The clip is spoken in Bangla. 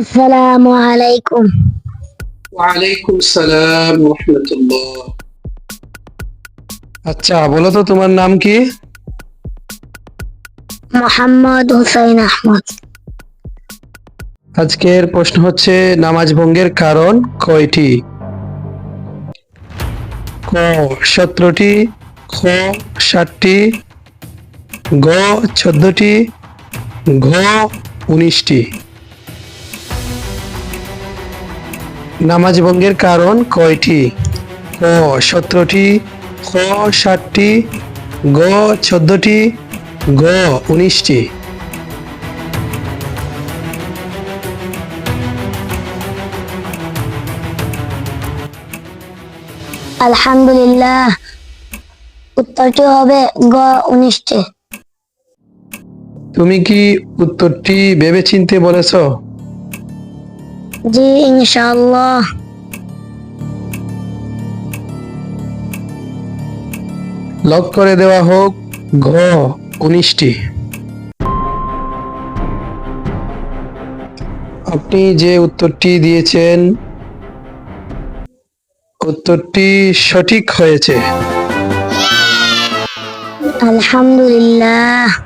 আসসালামু আলাইকুম। ওয়ালাইকুম সালাম রহমতুল্লাহ। আচ্ছা বলো তো তোমার নাম কি? মোহাম্মদ হুসাইন আহমদ। আজকের প্রশ্ন হচ্ছে নামাজ ভঙ্গের কারণ কয়টি? ক সতেরোটি খ ষাটটি গ চোদ্দটি ঘ উনিশটি। নামাজ ভঙ্গের কারণ কয়টি? ক সতেরোটি খ ষাটটি গ চোদ্দটি গ উনিশটি। আলহামদুলিল্লাহ। উত্তরটি হবে গ উনিশটি। তুমি কি উত্তরটি ভেবে চিনতে বলেছ? জি ইনশাআল্লাহ লক করে দেওয়া হোক ঘ উনিশটি। আপনি যে উত্তরটি দিয়েছেন উত্তরটি সঠিক হয়েছে। আলহামদুলিল্লাহ।